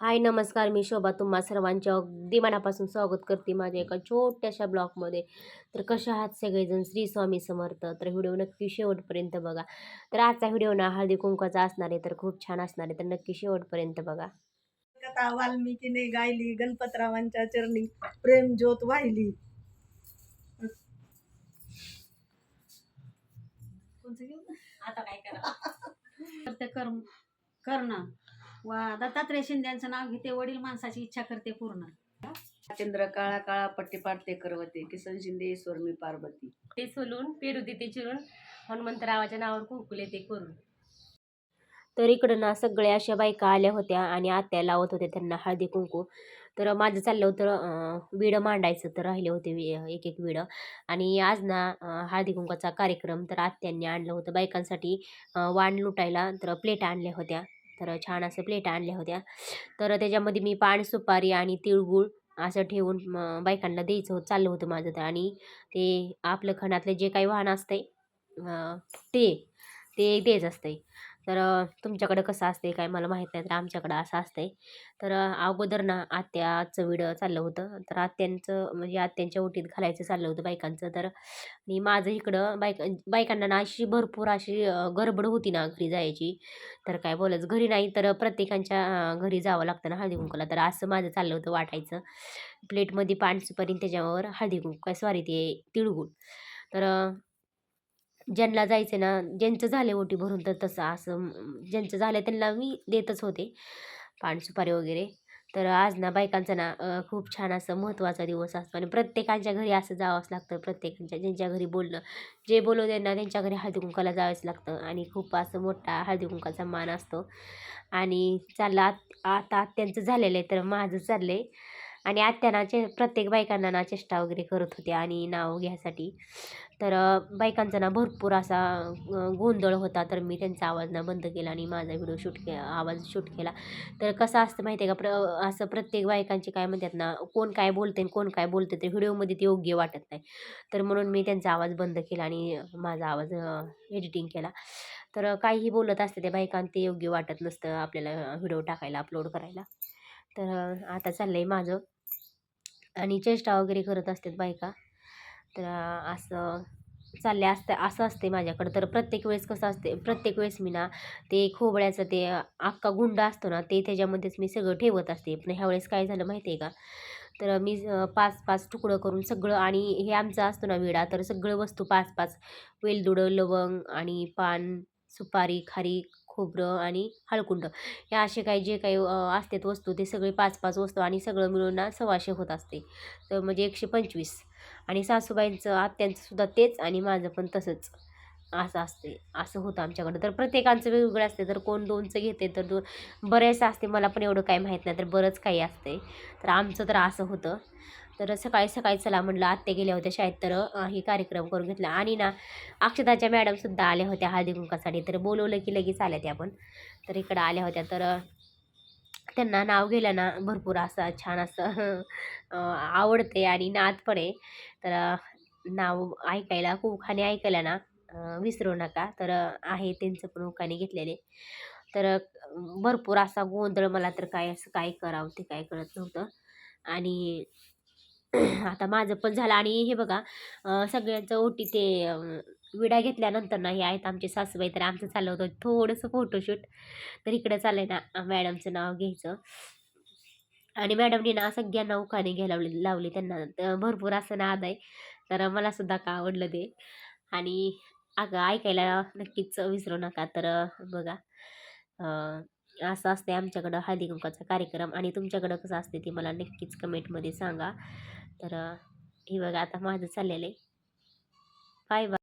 हाय नमस्कार. मी शोभा. तुम्हा सर्वांच्या अगदी मनापासून स्वागत करते माझ्या एका छोट्याशा ब्लॉगमध्ये. तर कशा आहात सगळेजण? श्री स्वामी समर्थ. तर व्हिडिओ नक्की शेवटपर्यंत बघा. तर आजचा व्हिडिओ ना हळदी कुंकाचा असणार आहे तर खूप छान असणार आहे. तर नक्की शेवटपर्यंत बघा. कथा वाल्मिकीने गायली गणपतरावांच्या चरणी प्रेम ज्योत वाहिली. आता काय करा? तर ते कर करणं वा दत्तात्रय शिंद्यांचं नाव घेते वडील माणसाची इच्छा करते पूर्ण. चंद्र काळा काळा पट्टी पाडते करवते किसन शिंदे ईश्वर मी पार्वती. ते सोलून पेरुदी ते चिरून हनुमंतरावाच्या नावावर कुंकुले ते करून. तर इकडं ना सगळ्या अशा बायका आल्या होत्या आणि आत्या लावत होत्या त्यांना हळदी कुंकू. तर माझं चाललं होतं विडं मांडायचं तर राहिले होते एक एक विडं. आणि आज ना हळदी कुंकाचा कार्यक्रम तर आत्यांनी आणलं होतं. बायकांसाठी वाण लुटायला तर प्लेट आणल्या होत्या. तर छान असं प्लेट आणल्या होत्या. तर त्याच्यामध्ये मी पान सुपारी आणि तिळगुळ असं ठेवून बायकांना द्यायचं होत चाललं होतं माझं तर. आणि ते आपलं खणातलं जे काही वाहन असतंय ते ते द्यायचं असतंय. तर तुमच्याकडं कसं असते काय मला माहीत नाही तर आमच्याकडं असं असते तर अगोदर ना आत्याचं विडं चाललं होतं. तर आत्यांचं म्हणजे आत्यांच्या ओटीत घालायचं चाललं होतं बायकांचं. तर आणि माझं इकडं बायका बायकांना ना अशी भरपूर अशी गडबड होती ना घरी जायची. तर काय बोलायचं घरी नाही तर प्रत्येकांच्या घरी जावं लागतं ना हळदी कुंकूला. तर असं माझं चाललं होतं वाटायचं. प्लेटमध्ये पान सुपारी त्याच्यावर हळदी कुंकू काय सॉरी ते तिळगुळ. तर ज्यांना जायचं ना ज्यांचं झाले ओटी भरून तर तसं असं ज्यांचं झालं त्यांना मी देतच होते. पान सुपारी वगैरे. तर आज ना बायकांचा ना खूप छान असं महत्त्वाचा दिवस असतो आणि प्रत्येकाच्या घरी असं जावंच लागतं. प्रत्येकाच्या ज्यांच्या घरी बोलणं जे बोलवते त्यांना त्यांच्या घरी हळदी कुंकाला जावंच लागतं आणि खूप असं मोठा हळदी कुंकाचा मान असतो. आणि चाललं आत आता त्यांचं झालेलं आहे तर माझं चाललं आहे आणि आत्यांना चे प्रत्येक बायकांना ना चेष्टा वगैरे करत होते आणि नाव घ्यासाठी. तर बायकांचा ना भरपूर असा गोंधळ होता. तर मी त्यांचा आवाज ना बंद केला आणि माझा व्हिडिओ शूट के आवाज शूट केला. तर कसं असतं माहिती आहे का? प्र असं प्रत्येक बायकांची काय म्हणतात ना कोण काय बोलते आणि कोण काय बोलते ते व्हिडिओमध्ये ते योग्य वाटत नाही. तर म्हणून मी त्यांचा आवाज बंद केला आणि माझा आवाज एडिटिंग केला. तर काहीही बोलत असते ते बायकांना ते योग्य वाटत नसतं आपल्याला व्हिडिओ टाकायला अपलोड करायला. तर आता चाललं आहे माझं. आणि चेष्टा वगैरे करत असतात बायका. तर असं चालले असतं असं असते माझ्याकडं. तर प्रत्येक वेळेस कसं असते प्रत्येक वेळेस मी ना ते खोबळ्याचं ते अख्खा गुंड असतो ना ते त्याच्यामध्येच मी सगळं ठेवत असते. पण ह्यावेळेस काय झालं माहिती आहे का? तर मी पाच पाच तुकडं करून सगळं आणि हे आमचं असतो ना विडा तर सगळं वस्तू पाच पाच वेलदुडं लवंग आणि पान सुपारी खारीक खोबरं आणि हळकुंड या असे काही जे काही असतात वस्तू ते सगळे पाच पाच वस्तू आणि सगळं मिळून ना सव्वाशे होत असते. तर म्हणजे एकशे पंचवीस. आणि सासूबाईंचं आत्यांचं सुद्धा तेच आणि माझं पण तसंच. असं असते असं होतं आमच्याकडं. तर प्रत्येकांचं वेगवेगळं असते. तर कोण दोनचं घेते तर दोन बरेच असते. मला पण एवढं काही माहीत नाही तर बरंच काही असते. तर आमचं तर असं होतं. तर सकाळी सकाळी चला म्हणलं आत्या गेल्या होत्या शाळेत तर हे कार्यक्रम करून घेतला. आणि ना अक्षताच्या मॅडमसुद्धा आल्या होत्या हळदी कुंकासाठी. तर बोलवलं की लगेच आल्या त्या पण. तर इकडं आल्या होत्या. तर त्यांना नाव गेलं ना भरपूर असं छान असं आवडते आणि नाद पण आहे. तर नाव ऐकायला उखाणे ऐकायला ना विसरू नका. तर आहे त्यांचं पण उखाणे घेतलेले. तर भरपूर असा गोंधळ मला तर काय असं काय करावं ते काय कळत नव्हतं. आणि आता माझं पण झालं. आणि हे बघा सगळ्यांचं ओटी ते विडा घेतल्यानंतर ना हे आहेत आमचे सासूबाई. तर आमचं चाललं होतं थोडंसं फोटोशूट. तर इकडं चाललं आहे ना मॅडमचं नाव घ्यायचं. आणि मॅडमनी ना सगळ्यांना उखाणे घ्यायला लावले लावले त्यांना. तर भरपूर असं नाद आहे. तर मला सुद्धा का आवडलं ते. आणि अगं ऐकायला नक्कीच विसरू नका. तर बघा असं असते आमच्याकडं हळदी कुंकाचा कार्यक्रम आणि तुमच्याकडं कसं असते ते मला नक्कीच कमेंटमध्ये सांगा. तर हे बघा आता माझं चाललेलं आहे. Bye bye